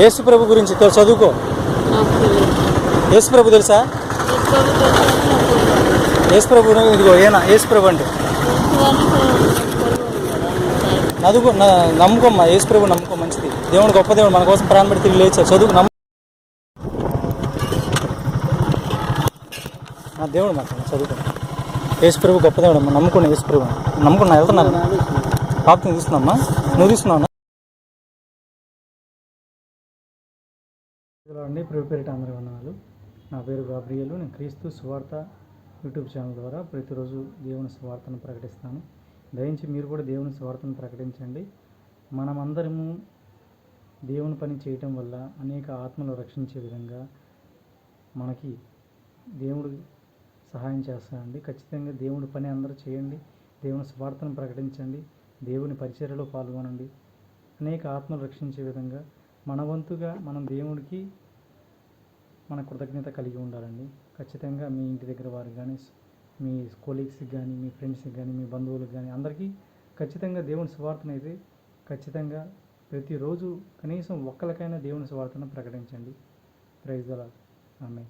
యేసు ప్రభు గురించి చదువుకో. యేసు ప్రభు తెలుసా. యేసు ప్రభు ఇదిగో ఏనా యేసు ప్రభు అంటే. ఎక్కువని తెలియదు. చదువుకో నా- నమ్ముకోమ్మా యేసు ప్రభు నమ్ముకో మంచిది. దేవుడు గొప్ప దేవుడు మన కోసం ప్రాణం తిరిగి లేచాడు చదువు నమ్ము నా దేవుడు మాకు చదువుకో యేసు ప్రభు గొప్ప దేవుడు అమ్మా నమ్ముకున్నా యేసు ప్రభు నమ్ముకున్నా వెళ్తున్నాను పాపం తీసుకున్నామ్మా నువ్వు తీసుకున్నావు? హలో అండి ప్రభు అందరి వందనాలు. నా పేరు గాబ్రియలు. నేను క్రీస్తు సువార్త యూట్యూబ్ ఛానల్ ద్వారా ప్రతిరోజు దేవుని సువార్తను ప్రకటిస్తాను. దయించి మీరు కూడా దేవుని సువార్తను ప్రకటించండి. మనమందరము దేవుని పని చేయటం వల్ల అనేక ఆత్మలు రక్షించే విధంగా మనకి దేవుడు సహాయం చేస్తాడండి. ఖచ్చితంగా దేవుడి పని అందరూ చేయండి. దేవుని స్వార్థను ప్రకటించండి. దేవుని పరిచర్యలో పాల్గొనండి. అనేక ఆత్మలు రక్షించే విధంగా మన వంతుగా మనం దేవుడికి మన కృతజ్ఞత కలిగి ఉండాలండి. ఖచ్చితంగా మీ ఇంటి దగ్గర వారికి కానీ మీ కొలీగ్స్కి కానీ మీ ఫ్రెండ్స్కి కానీ మీ బంధువులకు కానీ అందరికీ ఖచ్చితంగా దేవుని స్వార్థన అయితే ఖచ్చితంగా ప్రతిరోజు కనీసం ఒక్కరికైనా దేవుని స్వార్థన ప్రకటించండి. ప్రైజ్ అలా ఆమె